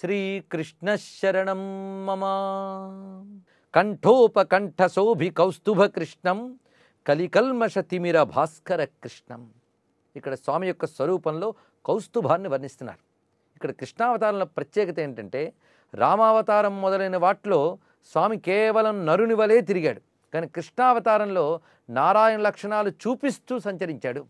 శ్రీకృష్ణశరణం మమ. కంఠోపకంఠశోభి కౌస్తుభ కృష్ణం కలికల్మష తిమిర భాస్కర కృష్ణం ఇక్కడ స్వామి యొక్క స్వరూపంలో కౌస్తుభాన్ని వర్ణిస్తున్నారు. ఇక్కడ కృష్ణావతారంలో ప్రత్యేకత ఏంటంటే రామావతారం మొదలైన వాటిలో స్వామి కేవలం నరుని వలే తిరిగాడు. కానీ కృష్ణావతారంలో నారాయణ లక్షణాలు చూపిస్తూ సంచరించాడు.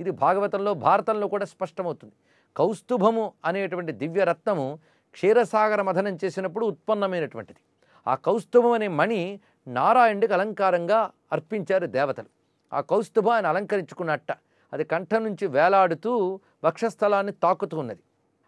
ఇది భాగవతంలో భారతంలో కూడా స్పష్టమవుతుంది. కౌస్తుభము అనేటువంటి దివ్యరత్నము క్షీరసాగర మథనం చేసినప్పుడు ఉత్పన్నమైనటువంటిది. ఆ కౌస్తుభం అనే మణి నారాయణుడికి అలంకారంగా అర్పించారు దేవతలు. ఆ కౌస్తుభం ఆయన అలంకరించుకున్నట్ట. అది కంఠం నుంచి వేలాడుతూ వక్షస్థలాన్ని తాకుతూ ఉన్నది.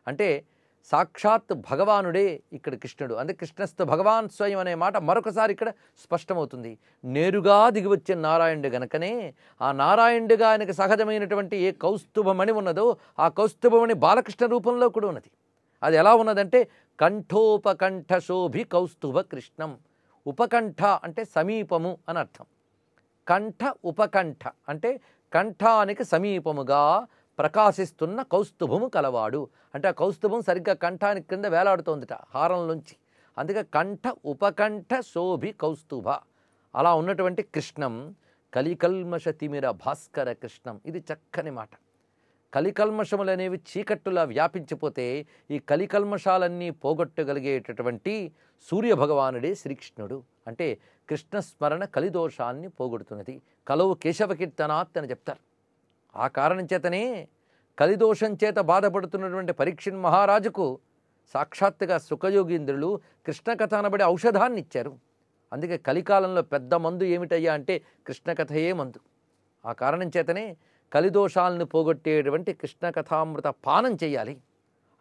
అంటే సాక్షాత్ భగవానుడే ఇక్కడ కృష్ణుడు. అందుకే కృష్ణస్థ భగవాన్ స్వయం అనే మాట మరొకసారి ఇక్కడ స్పష్టమవుతుంది. నేరుగా దిగివచ్చే నారాయణుడు గనకనే ఆ నారాయణుడిగా ఆయనకు సహజమైనటువంటి ఏ కౌస్తుభమణి ఉన్నదో ఆ కౌస్తుభమణి బాలకృష్ణ రూపంలో కూడా ఉన్నది. అది ఎలా ఉన్నదంటే కంఠోపకంఠ శోభి కౌస్తుభ కృష్ణం. ఉపకంఠ అంటే సమీపము అని అర్థం. కంఠ ఉపకంఠ అంటే కంఠానికి సమీపముగా ప్రకాశిస్తున్న కౌస్తుభము కలవాడు. అంటే ఆ కౌస్తుభం సరిగ్గా కంఠానికి కింద వేలాడుతోందిట హారంలోంచి అందుకే కంఠ ఉపకంఠ శోభి కౌస్తుభ. అలా ఉన్నటువంటి కృష్ణం కలికల్మష తిమిర భాస్కర కృష్ణం. ఇది చక్కని మాట. కలికల్మషములు అనేవి చీకట్టులా వ్యాపించిపోతే ఈ కలికల్మషాలన్నీ పోగొట్టగలిగేటటువంటి సూర్యభగవానుడే శ్రీకృష్ణుడు. అంటే కృష్ణ స్మరణ కలిదోషాన్ని పోగొడుతున్నది. కలవు కేశవ కీర్తనాత్ అని చెప్తారు. ఆ కారణం చేతనే కలిదోషం చేత బాధపడుతున్నటువంటి పరీక్షణ్ మహారాజుకు సాక్షాత్తుగా సుఖయోగీంద్రులు కృష్ణ కథ అనబడే ఔషధాన్ని ఇచ్చారు అందుకే కలికాలంలో పెద్ద మందు ఏమిటయ్యా అంటే కృష్ణ కథయే మందు. ఆ కారణం చేతనే కలిదోషాలను పోగొట్టేటువంటి కృష్ణ కథామృత పానం చేయాలి.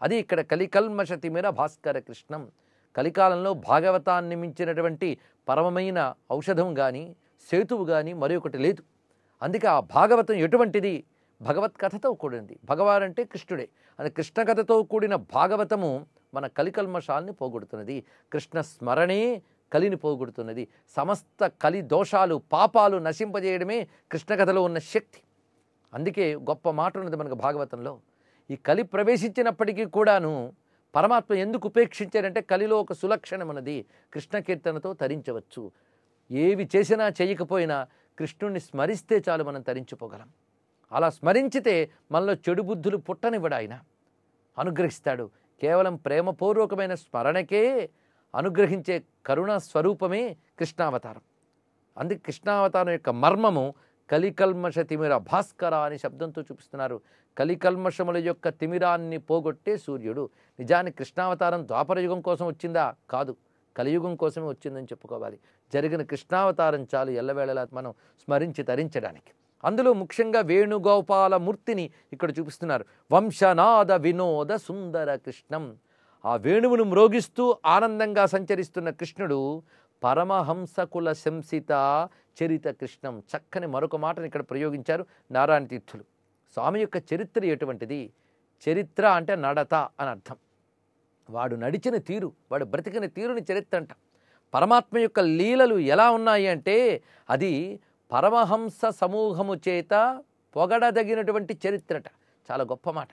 అది ఇక్కడ కలికల్మషతి మీద భాస్కర కృష్ణం కలికాలంలో భాగవతాన్ని మించినటువంటి పరమమైన ఔషధం కానీ సేతువు కానీ మరొకటి లేదు. అందుకే ఆ భాగవతం ఎటువంటిది? భగవత్ కథతో కూడింది భగవాన్ అంటే కృష్ణుడే. అది కృష్ణ కథతో కూడిన భాగవతము మన కలికల్మషాల్ని పోగొడుతున్నది. కృష్ణ స్మరణే కలిని పోగొడుతున్నది. సమస్త కలి దోషాలు పాపాలు నశింపజేయడమే కృష్ణ కథలో ఉన్న శక్తి. అందుకే గొప్ప మాట ఉన్నది మనకు భాగవతంలో ఈ కలి ప్రవేశించినప్పటికీ కూడాను పరమాత్మ ఎందుకు ఉపేక్షించారంటే కలిలో ఒక సులక్షణం ఉన్నది కృష్ణ కీర్తనతో తరించవచ్చు. ఏవి చేసినా చేయకపోయినా కృష్ణుణ్ణి స్మరిస్తే చాలు మనం తరించిపోగలం. అలా స్మరించితే మనలో చెడు బుద్ధులు పుట్టనివ్వడు ఆయన. అనుగ్రహిస్తాడు. కేవలం ప్రేమపూర్వకమైన స్మరణకే అనుగ్రహించే కరుణ స్వరూపమే కృష్ణావతారం. అందుకే కృష్ణావతారం యొక్క మర్మము కలికల్మష తిమిర భాస్కర అని శబ్దంతో చూపిస్తున్నారు. కలికల్మషముల యొక్క తిమిరాన్ని పోగొట్టే సూర్యుడు. నిజానికి కృష్ణావతారం ద్వాపరయుగం కోసం వచ్చిందా? కాదు. కలియుగం కోసమే వచ్చిందని చెప్పుకోవాలి. జరిగిన కృష్ణావతారం చాలు ఎల్లవేళలా మనం స్మరించి తరించడానికి. అందులో ముఖ్యంగా వేణుగోపాల మూర్తిని ఇక్కడ చూపిస్తున్నారు. వంశనాద వినోద సుందర కృష్ణం. ఆ వేణువును మ్రోగిస్తూ ఆనందంగా సంచరిస్తున్న కృష్ణుడు పరమహంసకుల శంసిత చరిత కృష్ణం. చక్కని మరొక మాటను ఇక్కడ ప్రయోగించారు నారాయణ తీర్థులు. స్వామి యొక్క చరిత్ర ఎటువంటిది? చరిత్ర అంటే నడత అని అర్థం. వాడు నడిచిన తీరు వాడు బ్రతికిన తీరుని చరిత్ర అంట. పరమాత్మ యొక్క లీలలు ఎలా ఉన్నాయి అంటే అది పరమహంస సమూహము చేత పొగడదగినటువంటి చరిత్రట. చాలా గొప్ప మాట.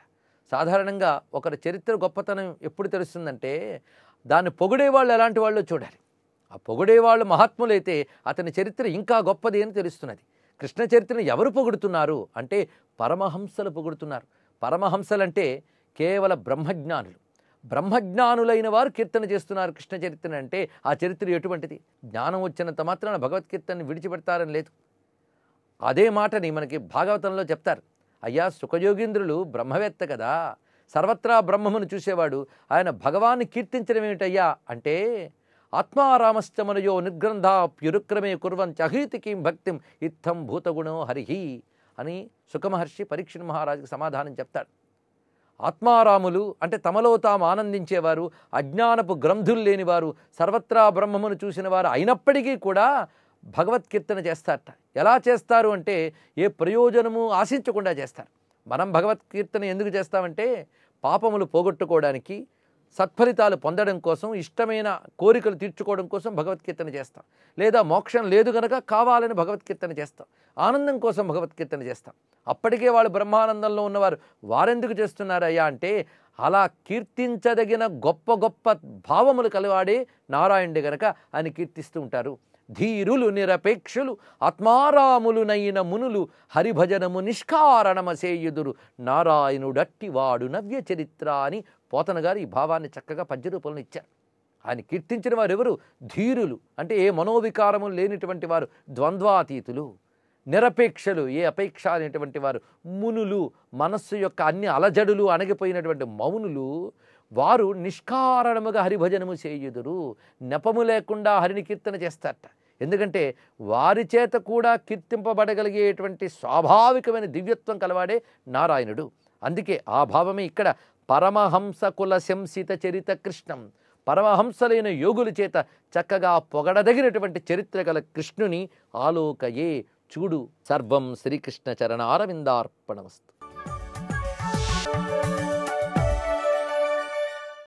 సాధారణంగా ఒకరి చరిత్ర గొప్పతనం ఎప్పుడు తెలుస్తుందంటే దాన్ని పొగిడేవాళ్ళు ఎలాంటి వాళ్ళు చూడాలి. ఆ పొగిడేవాళ్ళు మహాత్ములైతే అతని చరిత్ర ఇంకా గొప్పది అని తెలుస్తున్నది. కృష్ణ చరిత్రను ఎవరు పొగుడుతున్నారు అంటే పరమహంసలు పొగుడుతున్నారు. పరమహంసలంటే కేవల బ్రహ్మజ్ఞానులు. బ్రహ్మజ్ఞానులైన వారు కీర్తన చేస్తున్నారు కృష్ణ చరిత్ర అంటే ఆ చరిత్ర ఎటువంటిది? జ్ఞానం వచ్చినంత మాత్రాన భగవద్కీర్తనని విడిచిపెడతారని లేదు. అదే మాటని మనకి భాగవతంలో చెప్తారు. అయ్యా సుఖయోగీంద్రులు బ్రహ్మవేత్త కదా. సర్వత్రా బ్రహ్మమును చూసేవాడు. ఆయన భగవాన్ని కీర్తించడం ఏమిటయ్యా అంటే ఆత్మారామశ్చమనయో నిర్గ్రంథాప్యురుక్రమే కుర్వంచ అహీతికీం భక్తిం ఇత్థం భూతగుణో హరిహి అని సుఖమహర్షి పరీక్షణ మహారాజుకి సమాధానం చెప్తాడు. ఆత్మారాములు అంటే తమలో తాము ఆనందించేవారు అజ్ఞానపు గ్రంథులు లేనివారు సర్వత్రా బ్రహ్మమును చూసిన వారు అయినప్పటికీ కూడా భగవత్కీర్తన చేస్తారట. ఎలా చేస్తారు అంటే ఏ ప్రయోజనము ఆశించకుండా చేస్తారు. మనం భగవత్కీర్తన ఎందుకు చేస్తామంటే పాపములు పోగొట్టుకోవడానికి సత్ఫలితాలు పొందడం కోసం ఇష్టమైన కోరికలు తీర్చుకోవడం కోసం భగవద్కీర్తన చేస్తాం. లేదా మోక్షం లేదు గనక కావాలని భగవద్కీర్తన చేస్తాం. ఆనందం కోసం భగవద్కీర్తన చేస్తాం. అప్పటికే వాళ్ళు బ్రహ్మానందంలో ఉన్నవారు వారెందుకు చేస్తున్నారయ్యా? అంటే అలా కీర్తించదగిన గొప్ప గొప్ప భావములు కలవాడే నారాయణుడి గనక ఆయన కీర్తిస్తూ ఉంటారు. ధీరులు నిరపేక్షులు ఆత్మారాములునైన మునులు హరిభజనము నిష్కారణమసేయుదురు. నారాయణుడట్టి వాడు నవ్య చరిత్ర అని పోతన గారు ఈ భావాన్ని చక్కగా పద్య రూపంలో ఇచ్చారు. ఆయన కీర్తించిన వారు ఎవరు ధీరులు. అంటే ఏ మనోవికారము లేనిటువంటి వారు? ద్వంద్వాతీతులు. నిరపేక్షలు ఏ అపేక్ష అనేటువంటి వారు? మునులు మనస్సు యొక్క అన్ని అలజడులు అణగిపోయినటువంటి మౌనులు వారు నిష్కారణముగా హరిభజనము చేయుదురు. నెపము లేకుండా హరిని కీర్తన చేస్తారట. ఎందుకంటే వారి చేత కూడా కీర్తింపబడగలిగేటువంటి స్వాభావికమైన దివ్యత్వం కలవాడే నారాయణుడు. అందుకే ఆ భావమే ఇక్కడ పరమహంస కుల శంసిత చరిత కృష్ణం. పరమహంసలైన యోగుల చేత చక్కగా పొగడదగినటువంటి చరిత్ర గల కృష్ణుని ఆలోకయే. చూడు సర్వం శ్రీకృష్ణ చరణ అరవిందార్పణమస్తు